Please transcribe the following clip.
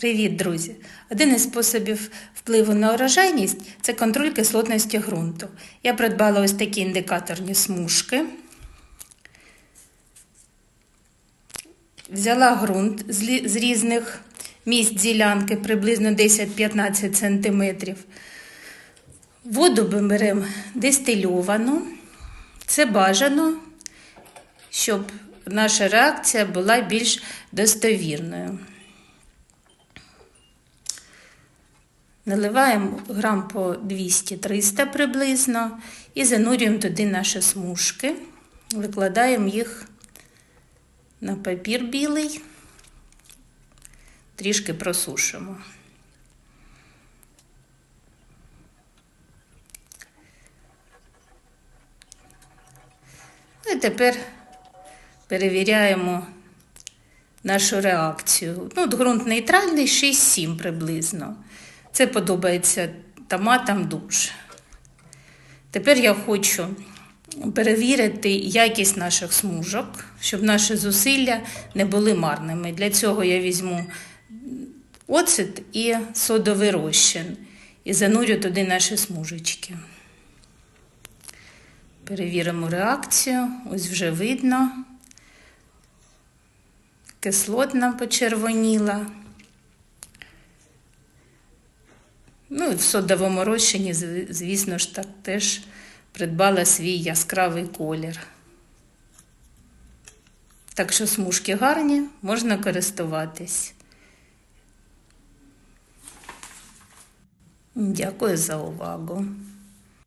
Привіт, друзі! Один із способів впливу на урожайність це контроль кислотності ґрунту. Я придбала ось такі індикаторні смужки. Взяла ґрунт з різних місць ділянки, приблизно 10-15 см. Воду ми беремо дистильовану. Це бажано, щоб наша реакція була більш достовірною. Наливаємо грам по 200-300 приблизно і занурюємо туди наші смужки, викладаємо їх на папір білий, трішки просушимо. Ну, І тепер перевіряємо нашу реакцію. Ну, ґрунт нейтральний 6-7 приблизно. Це подобається томатам дуже. Тепер я хочу перевірити якість наших смужок, щоб наші зусилля не були марними. Для цього я візьму оцет і содовий розчин і занурю туди наші смужечки. Перевіримо реакцію. Ось вже видно. Кислотна почервоніла. Ну і в содовому розчині, звісно ж, так теж придбала свій яскравий колір. Так що смужки гарні, можна користуватись. Дякую за увагу.